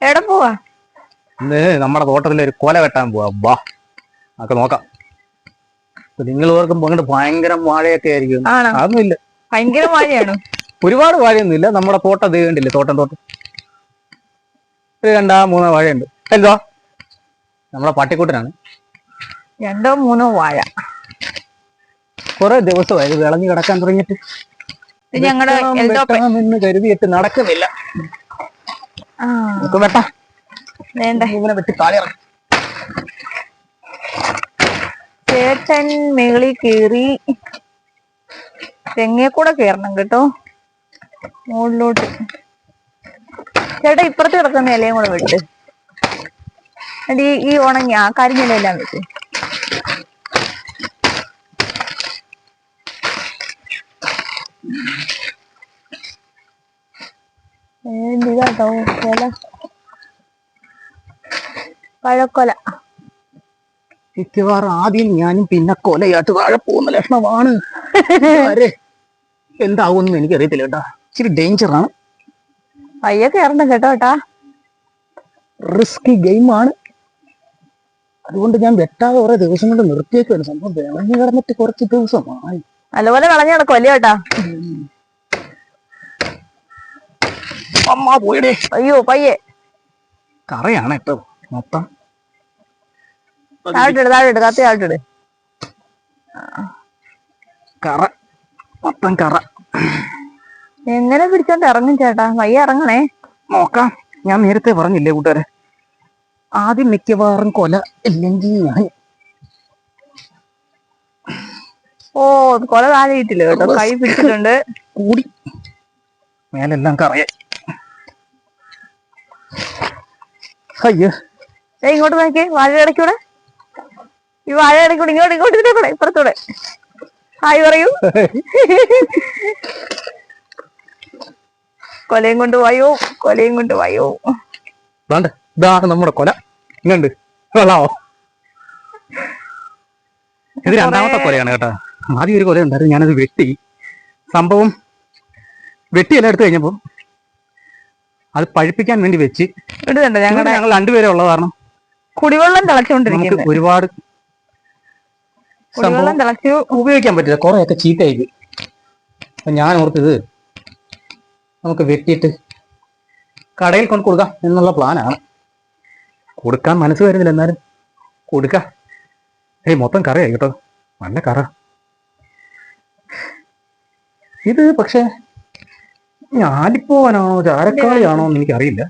എവിടെ പോവാ? ഇന്ന് നമ്മുടെ തോട്ടത്തിൽ ഒരു കൊല വെട്ടാൻ പോവാ. ബാ ഒക്കെ നോക്കാം. നിങ്ങൾ ഓർക്കുമ്പോ അങ്ങോട്ട് ഭയങ്കര വാഴയൊക്കെ ആയിരിക്കും. അതൊന്നുമില്ല ഭയങ്കര വാഴയാണ്? ഒരുപാട് വാഴയൊന്നുമില്ല. നമ്മുടെ തോട്ടം കണ്ടില്ലേ? തോട്ടം തോട്ടം. ഒരു രണ്ടാ മൂന്നോ വാഴയുണ്ട്. എന്തോ നമ്മളെ പട്ടിക്കൂട്ടനാണ്. രണ്ടോ മൂന്നോ വാഴ. കുറെ ദിവസമായി വിളഞ്ഞു കിടക്കാൻ തുടങ്ങിയിട്ട്. ഞങ്ങളുടെ കരുതിയിട്ട് നടക്കുന്നില്ല. നമുക്ക് വെട്ടാം ഇവനെ. ചേട്ടൻ മേളി കേറി തെങ്ങേ കൂടെ കേറണം കേട്ടോ. മുകളിലോട്ട്. ചേട്ടാ ഇപ്പുറത്ത് കിടക്കുന്ന ഇലയും കൂടെ വിട്ട് എന്നിട്ട് ഈ ഈ ഉണങ്ങി ആ കരിഞ്ഞിലെല്ലാം വെച്ച് ഇതാട്ടോ കൊല പഴക്കൊല. മിക്കവാറും ആദ്യം ഞാനും പിന്നെ കൊലയായിട്ട് വാഴ പോകുന്ന ലക്ഷണമാണ്. ആരെ? എന്താവുമെന്ന് എനിക്കറിയത്തില്ല കേട്ടാ. ഇച്ചിരി ഡേഞ്ചറാണ് പയ്യെ കയറണം കേട്ടോ കേട്ടാ റിസ്കി ആണ്. അതുകൊണ്ട് ഞാൻ വെട്ടാതെ കുറെ ദിവസം കൊണ്ട് നിർത്തിയേക്കാണ് സംഭവം വിളഞ്ഞു കിടന്നിട്ട് കുറച്ച് ദിവസമായി. നല്ലപോലെ കളഞ്ഞു നടക്കും അല്ലേ അമ്മ പോയടേ. അയ്യോ പയ്യെ. കറയാണ് ഇപ്പൊ മൊത്തം. താഴോട്ടിട് താഴോട്ട് കത്തി താഴോട്ടിട് കറ മൊത്തം കറ. എങ്ങനെ പിടിച്ചോണ്ട് ഇറങ്ങും ചേട്ടാ? വയ്യ ഇറങ്ങണേ. നോക്കാം. ഞാൻ നേരത്തെ പറഞ്ഞില്ലേ കൂട്ടുകാരെ? ആദ്യം മിക്കവാറും കൊല ഇല്ലെങ്കിൽ ഞാൻ. ഓ കൊല താഴെ കേട്ടോ? കൈ പിടിച്ചിട്ടുണ്ട്. കൂടി. മേലെല്ലാം കറയായി. അയ്യോ. ഏ ഇങ്ങോട്ട് നോക്കി വാഴ ഇടയ്ക്കൂടെ ഈ വാഴ ഇടയ്ക്കൂടെ ഇങ്ങോട്ട് ഇങ്ങോട്ട് ഇതിന്റെ കൂടെ ഇപ്പുറത്തൂടെ. ഹായ് പറയൂ. കൊലയും കൊണ്ട് വായോ കൊലയും കൊണ്ട് വായോ. ഇതാണ് നമ്മുടെ കൊല. ഇങ്ങണ്ട് കൊള്ളാവോ? ഇത് രണ്ടാമത്തെ കൊലയാണ് കേട്ടോ. ആദ്യം ഒരു കൊല ഉണ്ടായിരുന്നു ഞാനത് വെട്ടി. സംഭവം വെട്ടിയെല്ലാം എടുത്തു കഴിഞ്ഞപ്പോ അത് പഴിപ്പിക്കാൻ വേണ്ടി വെച്ച്. ഇടുന്നുണ്ട് ഞങ്ങളുടെ ഞങ്ങൾ രണ്ടുപേരെ ഉള്ള കാരണം കുടിവെള്ളം നമുക്ക് തിളച്ചുകൊണ്ടിരിക്കുന്നത് ഒരുപാട് സംഭവം കുടിവെള്ളം തിളച്ചു ഉപയോഗിക്കാൻ പറ്റില്ല. കുറെയൊക്കെ ചീത്തയായി. അപ്പൊ ഞാൻ ഓർത്തത് നമുക്ക് വെട്ടിയിട്ട് കടയിൽ കൊണ്ട് കൊടുക്കാം എന്നുള്ള പ്ലാനാണ്. കൊടുക്കാൻ മനസ്സ് വരുന്നില്ല എന്നാലും കൊടുക്ക. ഏയ് മൊത്തം കറയായി കേട്ടോ. നല്ല കറ. ഇത് പക്ഷെ ഞാലിപ്പോവാനാണോ ചാരക്കാളിയാണോ എന്ന് എനിക്കറിയില്ല.